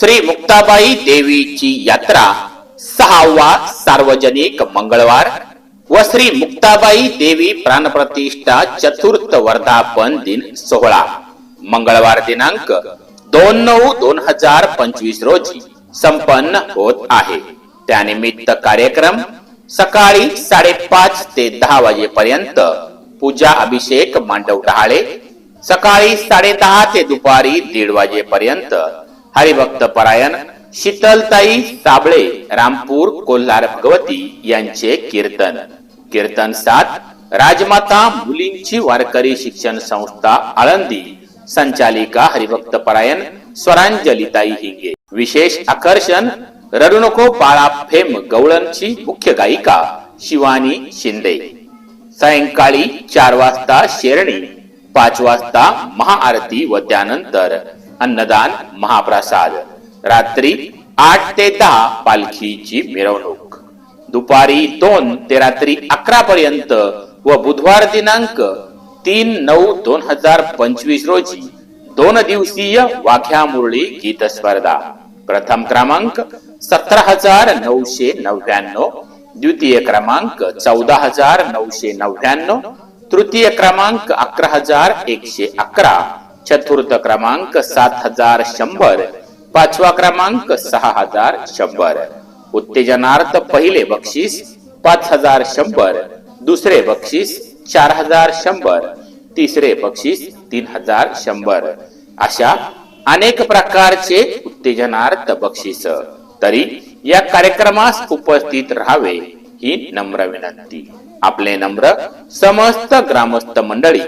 श्री मुक्ताबाई देवीची यात्रा सहावा सार्वजनिक मंगळवार व श्री मुक्ताबाई देवी प्राणप्रतिष्ठा चतुर्थ वर्धापन दिन सोहळा. मंगळवार दिनांक दोन नऊ दोन हजार पंचवीस रोजी संपन्न होत आहे. त्यानिमित्त कार्यक्रम सकाळी साडेपाच ते दहा वाजेपर्यंत पूजा अभिषेक मांडव डहाळे सकाळी साडे दहा ते दुपारी दीड वाजेपर्यंत हरिभक्त परायण शीतलताई साबळे रामपूर कोल्हार भगवती यांचे कीर्तन. कीर्तन सात राजमाता मुलींची वारकरी शिक्षण संस्था आळंदी. संचालिका हरिभक्त परायण स्वरांजलीताई हिंगे विशेष आकर्षण रडू बाळा फेम गवळणची मुख्य गायिका शिवानी शिंदे. सायंकाळी चार वाजता शेरणी पाच वाजता महाआरती व त्यानंतर अन्नदान महाप्रसाद. रात्री आठ ते दहा पालखीची मिरवणूक. दुपारी दोन ते रात्री अकरा पर्यंत व बुधवार दिनांक तीन नऊ दोन हजार पंचवीस रोजी दोन दिवसीय वाघ्या मुरळी गीत स्पर्धा. प्रथम क्रमांक सतरा हजार नऊशे नव्याण्णव द्वितीय क्रमांक चौदा हजार नऊशे नव्याण्णव तृतीय क्रमांक अकरा हजार एकशे अकरा चतुर्थ क्रमांक सात हजार शंभर पाचवा क्रमांक सहा हजार शंभर. उत्तेजनार्थ पहिले बक्षीस पाच हजार शंभर दुसरे बक्षीस चार हजार शंभर तिसरे बक्षीस तीन हजार शंभर. अशा अनेक प्रकारचे उत्तेजनार्थ बक्षीस. तरी या कार्यक्रमास उपस्थित राहावे ही नम्र विनंती. आपले नम्र समस्त ग्रामस्थ मंडळी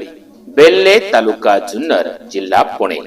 बेल्ले तालुका जुन्नर जिल्हा पुणे.